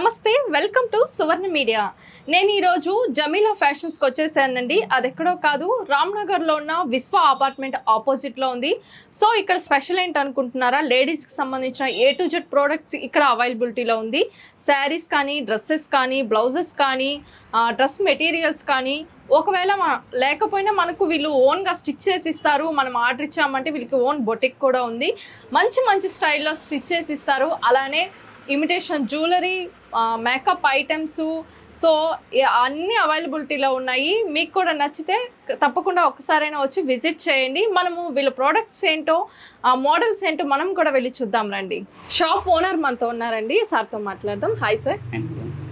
నమస్తే welcome to Suvarna media. నేను ఈరోజు జమీలా ఫ్యాషన్స్కి వచ్చేసానండి. అది ఎక్కడో కాదు రామ్నగర్లో ఉన్న విశ్వ అపార్ట్మెంట్ ఆపోజిట్లో ఉంది. సో ఇక్కడ స్పెషల్ ఏంటి అనుకుంటున్నారా లేడీస్కి సంబంధించిన ఏ టు జెడ్ ప్రోడక్ట్స్ ఇక్కడ అవైలబిలిటీలో ఉంది. శారీస్ కానీ డ్రెస్సెస్ కానీ బ్లౌజెస్ కానీ డ్రెస్ మెటీరియల్స్ కానీ ఒకవేళ లేకపోయినా మనకు వీళ్ళు ఓన్గా స్టిచ్ చేసి ఇస్తారు. మనం ఆర్డర్ ఇచ్చామంటే వీళ్ళకి ఓన్ బొటిక్ కూడా ఉంది. మంచి మంచి స్టైల్లో స్టిచ్ చేసి ఇస్తారు. అలానే imitation jewellery makeup items so అన్నీ అన్ని అవైలబిలిటీలో ఉన్నాయి. మీకు కూడా నచ్చితే తప్పకుండా ఒకసారైనా వచ్చి విజిట్ చేయండి. మనము వీళ్ళ ప్రోడక్ట్స్ ఏంటో ఆ మోడల్స్ ఏంటో మనం కూడా వెళ్ళి చూద్దాం రండి. షాప్ ఓనర్ మనతో ఉన్నారండి. సార్తో మాట్లాడదాం. హాయ్ సార్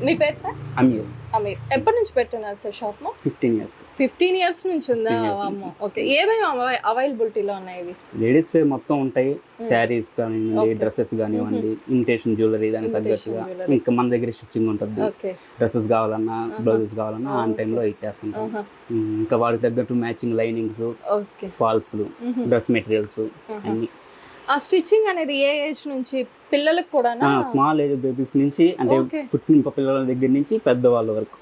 మీ పేరు సార్ అమీర్. అమీర్. ఎప్పటి నుంచి పెట్టున్నారు sir shop fifteen years fifteen years నుంచి ఉందా? 15 years. అమ్మో. ఓకే ఏమేమి అవైలబిలిటీలో ఉన్నాయి ఇవి? లేడీస్ వే మొత్తం ఉంటాయి. శారీస్ కానివ్వండి Okay. డ్రెస్సెస్ కానివ్వండి ఇమిటేషన్ జ్యువెలరీ దానికి తగ్గట్టుగా. ఇంకా మన దగ్గర స్టిచ్చింగ్ ఉంటుంది. డ్రెస్సెస్ కావాలన్నా Uh-huh. బ్లౌజెస్ కావాలన్నా ఆన్. టైంలో ఇచ్చేస్తుంటాం. ఉమ్, ఇంకా వాటికి తగ్గట్టు matching linings falls dress materials అన్ని. ఆ స్టిచ్చింగ్ అనేది ఏ ఏజ్ నుంచి? పిల్లలకు కూడా స్మాల్ ఏజ్ బేబీస్ నుంచి అంటే. పుట్టిన పిల్లల దగ్గర నుంచి పెద్దవాళ్ళ వరకు.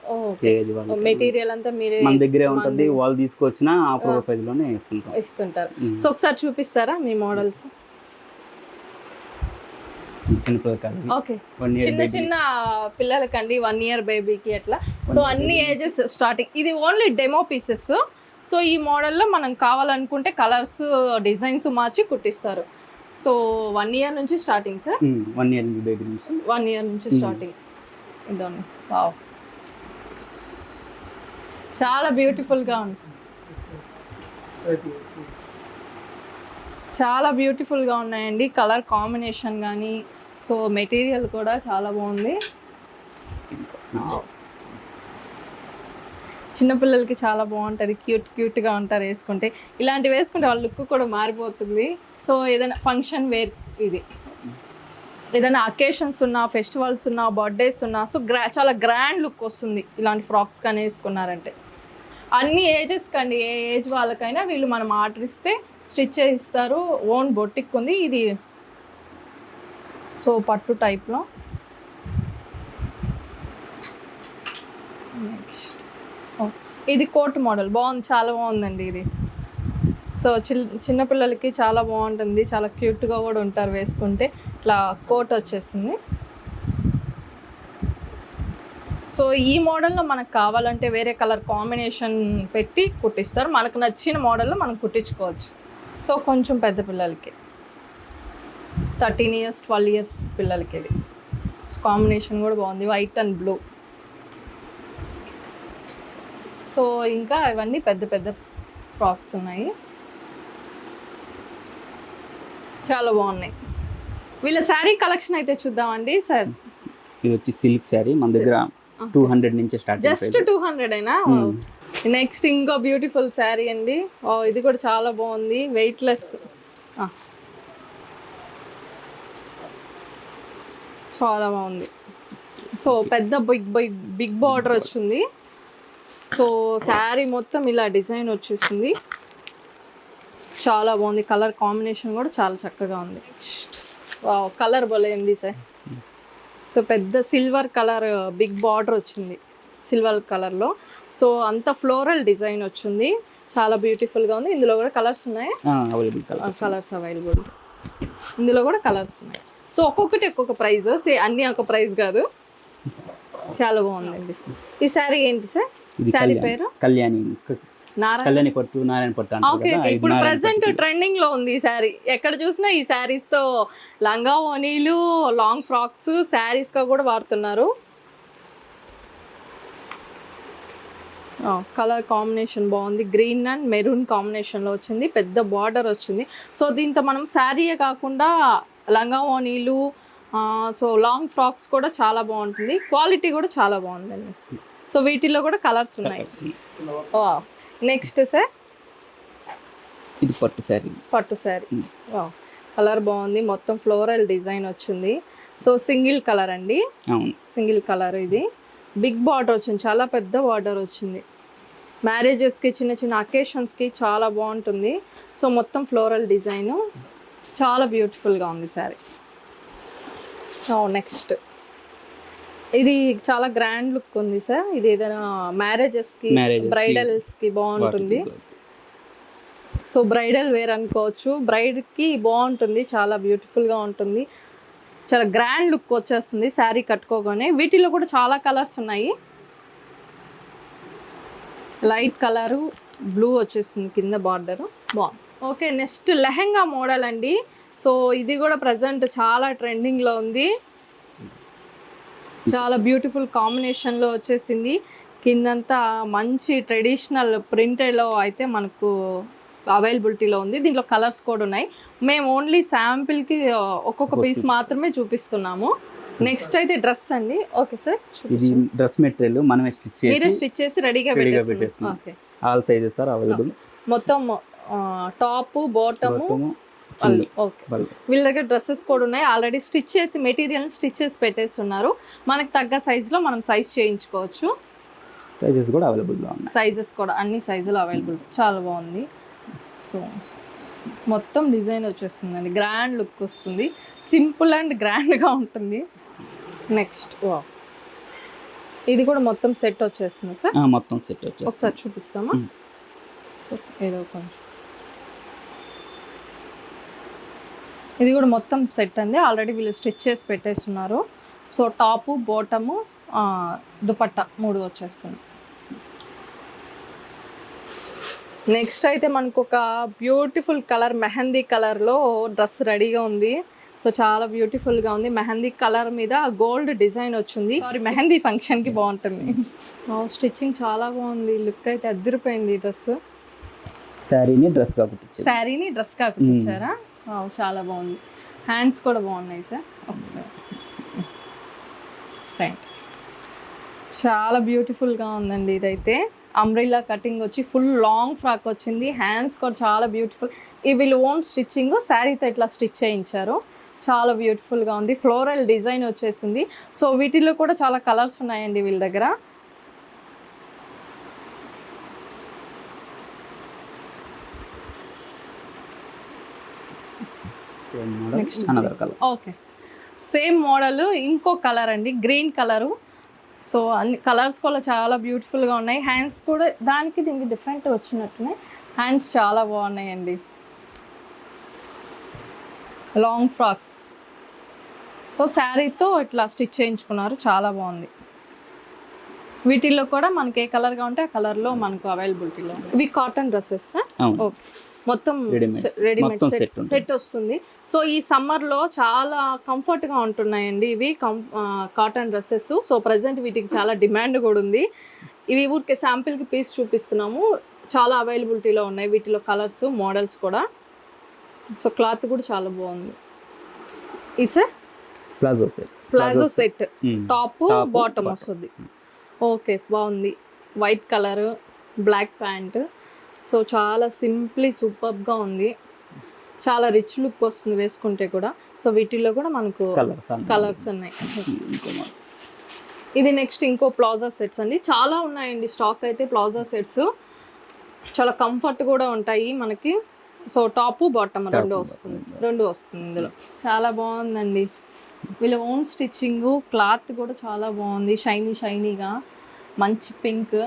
ఏజ్ వాళ్ళు మెటీరియల్ అంతా మీరే మన దగ్గరే ఉంటుంది వాళ్ళు తీసుకొచ్చిన ఆ. ప్రొఫైల్లోనే ఇస్తుంటాం ఇస్తుంటారు ఉమ్. సో ఒకసారి చూపిస్తారా మీ మోడల్స్? చిన్న చిన్న పిల్లలకండి వన్ ఇయర్ బేబీకి అట్లా. సో అన్ని. Ages starting. ఇది ఓన్లీ డెమో పీసెస్ సో ఈ మోడల్లో మనం కావాలనుకుంటే కలర్స్ డిజైన్స్ మార్చి కుట్టిస్తారు. సో వన్ ఇయర్ నుంచి starting sir one year baby నుంచి వన్ ఇయర్ నుంచి. స్టార్టింగ్ ఇదండి. వావ్ చాలా బ్యూటిఫుల్గా ఉంది. చాలా బ్యూటిఫుల్గా ఉన్నాయండి. కలర్ కాంబినేషన్ కానీ సో మెటీరియల్ కూడా చాలా బాగుంది. చిన్నపిల్లలకి చాలా బాగుంటుంది. క్యూట్ క్యూట్గా ఉంటారు వేసుకుంటే. ఇలాంటివి వేసుకుంటే వాళ్ళ లుక్ కూడా మారిపోతుంది. సో ఏదైనా ఫంక్షన్ వేర్ ఇది. ఏదైనా అకేషన్స్ ఉన్నా ఫెస్టివల్స్ ఉన్నా బర్త్డేస్ ఉన్నా సో గ్రా చాలా గ్రాండ్ లుక్ వస్తుంది ఇలాంటి ఫ్రాక్స్ కానీ వేసుకున్నారంటే. అన్ని ఏజెస్ కండి ఏ ఏజ్ వాళ్ళకైనా వీళ్ళు మనం ఆర్డర్ ఇస్తే స్టిచ్ చేయిస్తారు ఓన్ బొట్టిక్ ఉంది ఇది సో పట్టు టైప్లో ఇది కోట్ మోడల్ బాగుంది చాలా బాగుందండి ఇది. సో చిల్ చిన్నపిల్లలకి చాలా బాగుంటుంది. చాలా క్యూట్గా కూడా ఉంటారు వేసుకుంటే. ఇట్లా కోట్ వచ్చేసింది. సో ఈ మోడల్లో మనకు కావాలంటే వేరే కలర్ కాంబినేషన్ పెట్టి కుట్టిస్తారు. మనకు నచ్చిన మోడల్లో మనం కుట్టించుకోవచ్చు. సో కొంచెం పెద్ద పిల్లలకి. థర్టీన్ ఇయర్స్ ట్వెల్వ్ ఇయర్స్ పిల్లలకి ఇది. సో కాంబినేషన్ కూడా బాగుంది. White and blue. సో ఇంకా ఇవన్నీ పెద్ద పెద్ద ఫ్రాక్స్ ఉన్నాయి. చాలా బాగున్నాయి. వీళ్ళ శారీ కలెక్షన్ అయితే చూద్దామండి సార్. ఇది వచ్చి సిల్క్ శారీ మన దగ్గర టూ హండ్రెడ్ నుంచి స్టార్ట్ జస్ట్ టూ హండ్రెడ్ అయినా నెక్స్ట్ ఇంకో బ్యూటిఫుల్ శారీ అండి. ఓ ఇది కూడా చాలా బాగుంది. వెయిట్లెస్ చాలా బాగుంది. సో పెద్ద బిగ్ బిగ్ బిగ్ బార్డర్ వచ్చింది. సో శారీ మొత్తం ఇలా డిజైన్ వచ్చేసింది. చాలా బాగుంది. కలర్ కాంబినేషన్ కూడా చాలా చక్కగా ఉంది. కలర్ భలేంది సార్. సో పెద్ద సిల్వర్ కలర్ బిగ్ బార్డర్ వచ్చింది సిల్వర్ కలర్లో సో అంత ఫ్లోరల్ డిజైన్ వచ్చింది. చాలా బ్యూటిఫుల్గా ఉంది. ఇందులో కూడా కలర్స్ ఉన్నాయి? కలర్స్ అవైలబుల్ ఇందులో కూడా కలర్స్ ఉన్నాయి. సో ఒక్కొక్కటి ఒక్కొక్క ప్రైస్ సే అన్నీ ఒక ప్రైస్ కాదు. చాలా బాగుందండి. ఈ శారీ ఏంటి సార్? శారీ పేరు? కళ్యాణి. కళ్యాణి పట్టు నారాయణ పట్టు ఓకే ఇప్పుడు ప్రెసెంట్. ట్రెండింగ్లో ఉంది ఈ శారీ. ఎక్కడ చూసినా ఈ శారీస్తో లంగా ఓనీలు లాంగ్ ఫ్రాక్స్ శారీస్గా కూడా వాడుతున్నారు. కలర్ కాంబినేషన్ బాగుంది. గ్రీన్ అండ్ మెరూన్ కాంబినేషన్లో వచ్చింది. పెద్ద బార్డర్ వచ్చింది. సో దీంతో మనం శారీయే కాకుండా లంగా ఓనీలు సో లాంగ్ ఫ్రాక్స్ కూడా చాలా బాగుంటుంది. క్వాలిటీ కూడా చాలా బాగుందండి. సో వీటిల్లో కూడా కలర్స్ ఉన్నాయి. Next sir? ఇది పట్టు శారీ పట్టు శారీ. కలర్ బాగుంది. మొత్తం ఫ్లోరల్ డిజైన్ వచ్చింది. సో సింగిల్ కలర్ అండి? అవును. సింగిల్ కలర్ ఇది. బిగ్ బార్డర్ వచ్చింది. చాలా పెద్ద బార్డర్ వచ్చింది. మ్యారేజెస్కి చిన్న చిన్న అకేషన్స్కి చాలా బాగుంటుంది. సో మొత్తం ఫ్లోరల్ డిజైన్. చాలా బ్యూటిఫుల్గా ఉంది శారీ సో నెక్స్ట్. ఇది చాలా గ్రాండ్ లుక్ ఉంది సార్ ఇది ఏదైనా మ్యారేజెస్కి బ్రైడల్స్కి బాగుంటుంది. సో బ్రైడల్ వేర్ అనుకోవచ్చు. బ్రైడ్కి బాగుంటుంది చాలా బ్యూటిఫుల్గా ఉంటుంది. చాలా గ్రాండ్ లుక్ వచ్చేస్తుంది శారీ కట్టుకోగానే. వీటిలో కూడా చాలా కలర్స్ ఉన్నాయి. లైట్ కలరు బ్లూ వచ్చేస్తుంది కింద బార్డర్ బాగుంది. ఓకే నెక్స్ట్ లెహెంగా మోడల్ అండి. సో ఇది కూడా ప్రజెంట్ చాలా ట్రెండింగ్లో ఉంది. చాలా బ్యూటిఫుల్ కాంబినేషన్లో వచ్చేసింది. కిందంతా మంచి ట్రెడిషనల్ ప్రింటెడ్లో అయితే మనకు అవైలబిలిటీలో ఉంది. దీంట్లో కలర్స్ కూడా ఉన్నాయి. మేము ఓన్లీ శాంపిల్కి ఒక్కొక్క ఒక పీస్. మాత్రమే చూపిస్తున్నాము. నెక్స్ట్ అయితే డ్రెస్ అండి. ఓకే సార్ ఇది డ్రెస్ మెటీరియల్ మనమే స్టిచ్ మీరే చేసి స్టిచ్ చేసి రెడీగా. Okay all sizes are available మొత్తం టాప్ బాటము వీళ్ళ దగ్గర డ్రెస్సెస్ కూడా ఉన్నాయి. ఆల్రెడీ స్టిచ్ చేసి మెటీరియల్ స్టిచ్ చేసి పెట్టేస్తున్నారు. మనకు తగ్గ సైజులో మనం సైజ్ చేయించుకోవచ్చు. సైజెస్ కూడా అవైలబుల్గా ఉన్నాయి. సైజెస్ కూడా అన్ని సైజులు అవైలబుల్. చాలా బాగుంది. సో మొత్తం డిజైన్ వచ్చేస్తుందండి. గ్రాండ్ లుక్ వస్తుంది. సింపుల్ అండ్ గ్రాండ్గా ఉంటుంది. నెక్స్ట్ ఇది కూడా మొత్తం సెట్ వచ్చేస్తుంది సార్? ఆ, మొత్తం సెట్ వచ్చేసి ఒకసారి చూపిస్తామా. సో ఏదో కొంచెం ఇది కూడా మొత్తం సెట్ అండి. ఆల్రెడీ వీళ్ళు స్టిచ్ చేసి పెట్టేస్తున్నారు. సో టాపు బోటము దుపట్టా మూడు వచ్చేస్తుంది. నెక్స్ట్ అయితే మనకు ఒక బ్యూటిఫుల్ కలర్ మెహందీ కలర్లో డ్రెస్ రెడీగా ఉంది. సో చాలా బ్యూటిఫుల్గా ఉంది. మెహందీ కలర్ మీద గోల్డ్ డిజైన్ వచ్చింది. సారీ మెహందీ ఫంక్షన్కి బాగుంటుంది. స్టిచ్చింగ్ చాలా బాగుంది. లుక్ అయితే అద్దరిపోయింది ఈ డ్రెస్. శారీని డ్రెస్ శారీని డ్రెస్ వావ్, చాలా బాగుంది. హ్యాండ్స్ కూడా బాగున్నాయి సార్. ఒకసారి. రైట్ చాలా బ్యూటిఫుల్గా ఉందండి ఇదైతే. అంబ్రిల్లా కటింగ్ వచ్చి ఫుల్ లాంగ్ ఫ్రాక్ వచ్చింది. హ్యాండ్స్ కూడా చాలా బ్యూటిఫుల్ ఈ వీళ్ళు ఓన్ స్టిచ్చింగ్ శారీతో ఇట్లా స్టిచ్ చేయించారు. చాలా బ్యూటిఫుల్గా ఉంది. ఫ్లోరల్ డిజైన్ వచ్చేసింది. సో వీటిలో కూడా చాలా కలర్స్ ఉన్నాయండి వీళ్ళ దగ్గర same model Next. Another colour okay same model ఇంకో కలర్ అండి. గ్రీన్ కలరు సో అన్ని కలర్స్ కూడా చాలా బ్యూటిఫుల్గా ఉన్నాయి. హ్యాండ్స్ కూడా దానికి దీనికి డిఫరెంట్ వచ్చినట్టున్నాయి హ్యాండ్స్ చాలా బాగున్నాయండి. లాంగ్ ఫ్రాక్ సో శారీతో ఇట్లా స్టిచ్ చేయించుకున్నారు. చాలా బాగుంది. వీటిల్లో కూడా మనకి ఏ కలర్గా ఉంటే ఆ కలర్లో మనకు అవైలబిలిటీలో ఇవి కాటన్ డ్రెస్సెస్ ఓకే మొత్తం. రెడీమేడ్ సెట్ వస్తుంది సో ఈ సమ్మర్లో చాలా కంఫర్ట్గా ఉంటున్నాయండి ఇవి కం కాటన్ డ్రెస్సెస్ సో ప్రజెంట్ వీటికి చాలా డిమాండ్ కూడా ఉంది. ఇవి ఊరికే శాంపిల్కి పీస్ చూపిస్తున్నాము. చాలా అవైలబిలిటీలో ఉన్నాయి. వీటిలో కలర్స్ మోడల్స్ కూడా. సో క్లాత్ కూడా చాలా బాగుంది. ఇది sir palazzo set palazzo set. Top bottom. వస్తుంది. ఓకే బాగుంది. White colour black pant so చాలా సింప్లీ సూపర్గా ఉంది. చాలా రిచ్ లుక్ వస్తుంది వేసుకుంటే కూడా. సో వీటిల్లో కూడా మనకు కలర్స్ ఉన్నాయి. Model. ఇది నెక్స్ట్ ఇంకో ప్లాజా సెట్స్ అండి. చాలా ఉన్నాయండి స్టాక్ అయితే ప్లాజా సెట్స్. చాలా కంఫర్ట్ కూడా ఉంటాయి మనకి. సో టాప్ బాటమ్ రెండు వస్తుంది. రెండు వస్తుంది ఇందులో. చాలా బాగుందండి. వీళ్ళ ఓన్ స్టిచ్చింగ్ క్లాత్ కూడా చాలా బాగుంది. షైనీ షైనీగా మంచి పింక్.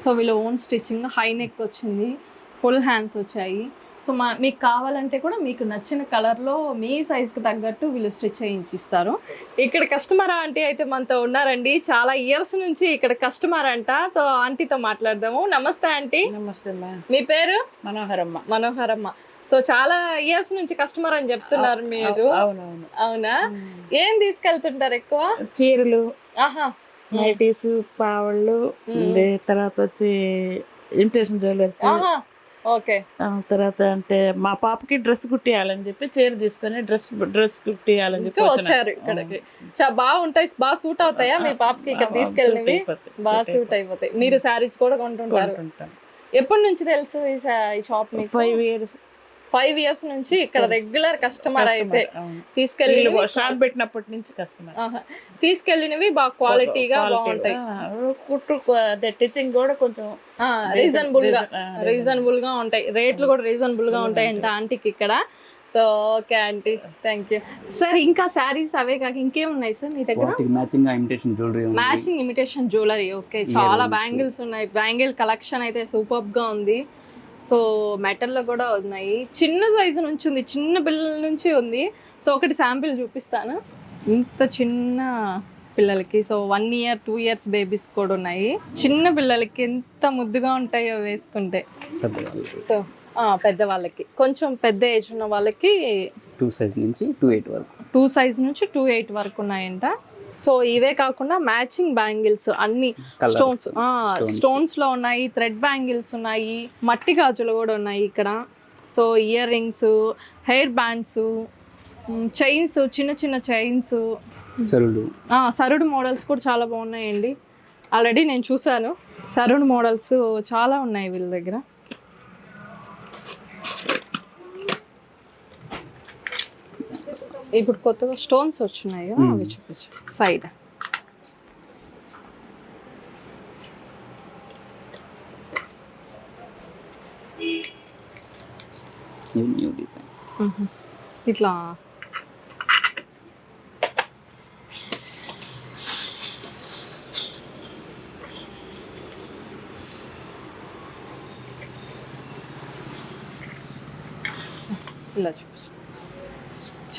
సో వీళ్ళ ఓన్ స్టిచ్చింగ్ హై నెక్ వచ్చింది. ఫుల్ హ్యాండ్స్ వచ్చాయి. సో మా మీకు కావాలంటే కూడా మీకు నచ్చిన కలర్లో మీ సైజ్కి తగ్గట్టు వీళ్ళు స్టిచ్ చేయించిస్తారు. ఇక్కడ కస్టమర్ ఆంటీ అయితే మనతో ఉన్నారండి. చాలా ఇయర్స్ నుంచి ఇక్కడ కస్టమర్ అంట. సో ఆంటీతో మాట్లాడదాము. నమస్తే ఆంటీ నమస్తే అమ్మా. మీ పేరు? మనోహరమ్మ. మనోహరమ్మ. సో చాలా ఇయర్స్ నుంచి కస్టమర్ అని చెప్తున్నారు మీరు. అవునా? ఏం తీసుకెళ్తుంటారు ఎక్కువ? చీరలు. ఆహా. నైటీస్ పావళ్ళు తర్వాత వచ్చి ఇమిటేషన్ జ్యువెలర్స్. ఓకే. తర్వాత అంటే మా పాపకి డ్రెస్ కుట్టియాలని చెప్పి చీర తీసుకొని డ్రెస్ డ్రెస్ కుట్టియాలని చెప్పి. వచ్చారు ఇక్కడికి. చాలా బాగుంటాయి బాగా సూట్ అవుతాయా? మీ పాపకి ఇక్కడ తీసుకెళ్ళినవి? బాగా సూట్ అయిపోతాయి. మీరు శారీస్ కూడా కొంటుంటారు. కొంటుంటాం. ఎప్పటి నుంచి తెలుసు ఈ షాప్ మీకు? ఫైవ్ ఇయర్స్ ఫైవ్ ఇయర్స్ నుంచి ఇక్కడ Yes. కస్టమర్ అయితే. తీసుకెళ్ళి షాప్ పెట్టినప్పటి నుంచి కస్టమర్ తీసుకెళ్ళినవి బాగా క్వాలిటీగా బాగుంటాయి. కుట్టు అదే టీచింగ్ కూడా కొంచెం రీజనబుల్గా రీజనబుల్గా ఉంటాయి. రేట్లు కూడా రీజనబుల్గా ఉంటాయి అంట ఆంటీకి ఇక్కడ. So okay aunty thank you sir ఇంకా శారీస్ అవే కాక ఇంకేమున్నాయి సార్ మీ దగ్గర? మ్యాచింగ్ ఇమిటేషన్ జ్యువెలరీ ఉంది. మ్యాచింగ్ ఇమిటేషన్ జ్యువెలరీ ఓకే చాలా. బ్యాంగిల్స్ ఉన్నాయి. బ్యాంగిల్ కలెక్షన్ అయితే సూపర్గా ఉంది. సో మెటల్లో కూడా ఉన్నాయి. చిన్న సైజు నుంచి ఉంది. చిన్న పిల్లల నుంచి ఉంది. సో ఒకటి శాంపిల్ చూపిస్తాను. ఇంత చిన్న పిల్లలకి so one year two years babies కూడా ఉన్నాయి. చిన్న పిల్లలకి ఎంత ముద్దుగా ఉంటాయో వేసుకుంటే. సో పెద్ద వాళ్ళకి కొంచెం పెద్ద ఏజ్ ఉన్న వాళ్ళకి టూ సైజ్ నుంచి టూ ఎయిట్ వరకు. టూ సైజ్ నుంచి టూ ఎయిట్ వరకు ఉన్నాయంట. సో ఇవే కాకుండా మ్యాచింగ్ బ్యాంగిల్స్ అన్ని స్టోన్స్. స్టోన్స్లో ఉన్నాయి థ్రెడ్ బ్యాంగిల్స్ ఉన్నాయి మట్టి గాజులు కూడా ఉన్నాయి ఇక్కడ. So ear rings hair bands chains చిన్న చిన్న చైన్స్. సరుడు. సరుడు మోడల్స్ కూడా చాలా బాగున్నాయండి. ఆల్రెడీ నేను చూసాను సరుడు మోడల్స్ చాలా ఉన్నాయి వీళ్ళ దగ్గర. ఇప్పుడు కొత్తగా స్టోన్స్ వచ్చినాయి కదా. అవి చూపించు. సైడ్. న్యూ డిజైన్ ఇట్లా. ఇలా చూపించు.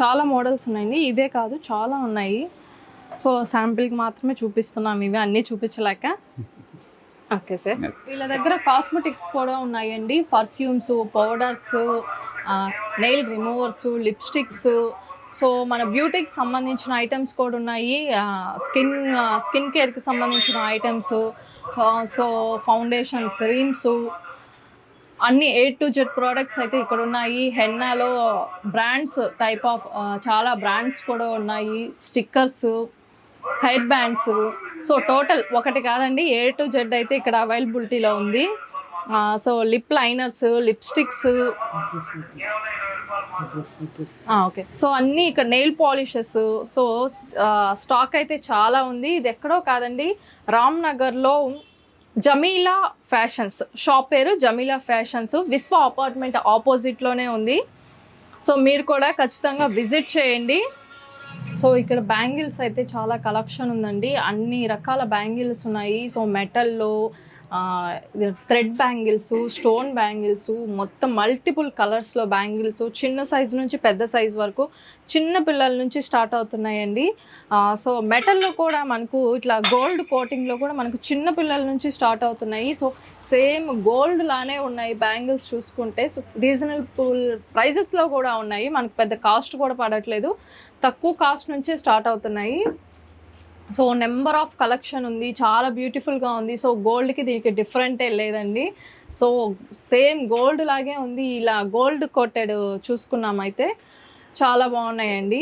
చాలా మోడల్స్ ఉన్నాయండి. ఇవే కాదు చాలా ఉన్నాయి. సో శాంపిల్కి మాత్రమే చూపిస్తున్నాం ఇవి అన్నీ చూపించలేక. Okay sir. వీళ్ళ దగ్గర కాస్మెటిక్స్ కూడా ఉన్నాయండి. Perfumes powders nail removers lipsticks. So మన బ్యూటీకి సంబంధించిన ఐటమ్స్ కూడా ఉన్నాయి. స్కిన్ స్కిన్ కేర్కి సంబంధించిన ఐటమ్స్. So foundation creams. అన్ని ఏ టు జెడ్ ప్రోడక్ట్స్ అయితే ఇక్కడ ఉన్నాయి. హెన్నాలో బ్రాండ్స్ టైప్ ఆఫ్ చాలా బ్రాండ్స్ కూడా ఉన్నాయి. Stickers hair bands so total ఒకటి కాదండి ఏ టు జెడ్ అయితే ఇక్కడ అవైలబిలిటీలో ఉంది. So lip liners lipsticks okay so అన్నీ ఇక్కడ నెయిల్ పాలిషెస్ సో స్టాక్ అయితే చాలా ఉంది. ఇది ఎక్కడో కాదండి రామ్ నగర్లో జమీలా ఫ్యాషన్స్. షాప్ పేరు జమీలా ఫ్యాషన్స్. విశ్వ అపార్ట్మెంట్ ఆపోజిట్లోనే ఉంది. సో మీరు కూడా ఖచ్చితంగా విజిట్ చేయండి. సో ఇక్కడ బ్యాంగిల్స్ అయితే చాలా కలెక్షన్ ఉందండి. అన్ని రకాల బ్యాంగిల్స్ ఉన్నాయి. సో మెటల్లో థ్రెడ్ బ్యాంగిల్స్ స్టోన్ బ్యాంగిల్స్ మొత్తం మల్టిపుల్ కలర్స్లో బ్యాంగిల్స్ చిన్న సైజు నుంచి పెద్ద సైజ్ వరకు చిన్న పిల్లల నుంచి స్టార్ట్ అవుతున్నాయండి. సో మెటల్లో కూడా మనకు ఇట్లా గోల్డ్ కోటింగ్లో కూడా మనకు చిన్న పిల్లల నుంచి స్టార్ట్ అవుతున్నాయి. సో సేమ్ గోల్డ్ లానే ఉన్నాయి బ్యాంగిల్స్ చూసుకుంటే. సో రీజనబుల్ ప్రైజెస్లో కూడా ఉన్నాయి. మనకు పెద్ద కాస్ట్ కూడా పడట్లేదు. తక్కువ కాస్ట్ నుంచే స్టార్ట్ అవుతున్నాయి. సో నెంబర్ ఆఫ్ కలెక్షన్ ఉంది చాలా బ్యూటిఫుల్గా ఉంది. సో గోల్డ్కి దీనికి డిఫరెంటే లేదండి. సో సేమ్ గోల్డ్ లాగే ఉంది. ఇలా గోల్డ్ కోటెడ్ చూసుకున్నామైతే చాలా బాగున్నాయండి.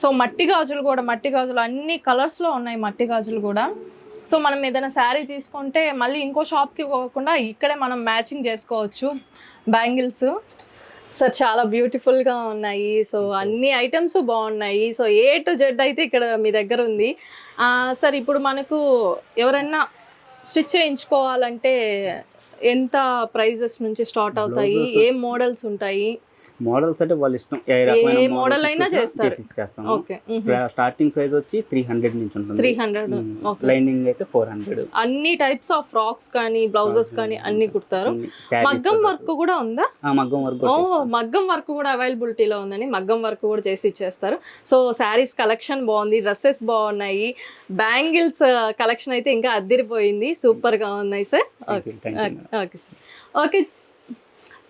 సో మట్టి గాజులు కూడా మట్టి గాజులు అన్ని కలర్స్లో ఉన్నాయి మట్టి గాజులు కూడా. సో మనం ఏదైనా శారీ తీసుకుంటే మళ్ళీ ఇంకో షాప్కి పోకుండా ఇక్కడే మనం మ్యాచింగ్ చేసుకోవచ్చు బ్యాంగిల్స్. సో చాలా బ్యూటిఫుల్గా ఉన్నాయి. సో అన్ని ఐటమ్స్ బాగున్నాయి. సో ఏ టు జెడ్ అయితే ఇక్కడ మీ దగ్గర ఉంది. ఆ, సార్ ఇప్పుడు మనకు ఎవరన్నా స్టిచ్ చేయించుకోవాలంటే ఎంత ప్రైజెస్ నుంచి స్టార్ట్ అవుతాయి. ఏ మోడల్స్ ఉంటాయి? మోడల్స్ అంటే వాళ్ళ ఇష్టం. ఏ రకమైన model అయినా చేస్తారు. ఇచ్చేస్తాము. స్టార్టింగ్ ప్రైస్ వచ్చి త్రీ హండ్రెడ్ నుంచి ఉంటుంది. Three hundred okay. లైనింగ్ అయితే ఫోర్ హండ్రెడ్ అన్ని టైప్స్ ఆఫ్ ఫ్రాక్స్ కానీ బ్లౌజెస్ కానీ అన్ని కుడతారు. మగ్గం వర్క్ కూడా ఉందా? మగ్గం వర్క్ మగ్గం వర్క్ కూడా అవైలబిలిటీలో ఉందండి మగ్గం వర్క్ కూడా చేసి ఇచ్చేస్తారు. సో శారీస్ కలెక్షన్ బాగుంది డ్రెస్సెస్ బాగున్నాయి. బ్యాంగిల్స్ కలెక్షన్ అయితే ఇంకా అద్దరిపోయింది. సూపర్గా ఉన్నాయి sir okay okay sir okay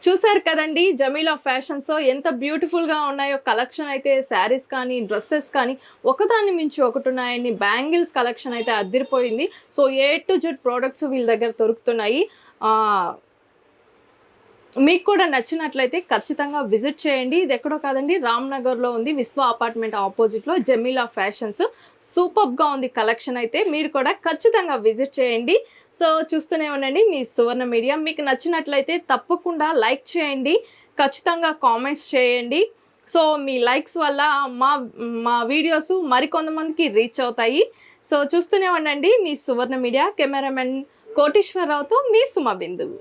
చూసారు కదండి జమీలా ఫ్యాషన్స్ ఎంత బ్యూటిఫుల్గా ఉన్నాయో కలెక్షన్ అయితే శారీస్ కానీ డ్రెస్సెస్ కానీ ఒకదాన్ని మించి ఒకటి ఉన్నాయండి. బ్యాంగిల్స్ కలెక్షన్ అయితే అద్దరిపోయింది so A to Z products వీళ్ళ దగ్గర దొరుకుతున్నాయి. మీకు కూడా నచ్చినట్లయితే ఖచ్చితంగా విజిట్ చేయండి. ఇది ఎక్కడో కాదండి రామ్నగర్లో ఉంది. విశ్వ అపార్ట్మెంట్ ఆపోజిట్లో జమీలా ఫ్యాషన్స్. సూపర్గా ఉంది కలెక్షన్ అయితే. మీరు కూడా ఖచ్చితంగా విజిట్ చేయండి. సో చూస్తూనే ఉండండి మీ సువర్ణ మీడియా. మీకు నచ్చినట్లయితే తప్పకుండా లైక్ చేయండి. ఖచ్చితంగా కామెంట్స్ చేయండి. సో మీ లైక్స్ వల్ల మా మా వీడియోస్ మరికొంతమందికి రీచ్ అవుతాయి. సో చూస్తూనే ఉండండి మీ సువర్ణ మీడియా. కెమెరామెన్ కోటేశ్వరరావుతో మీ సుమ బిందువు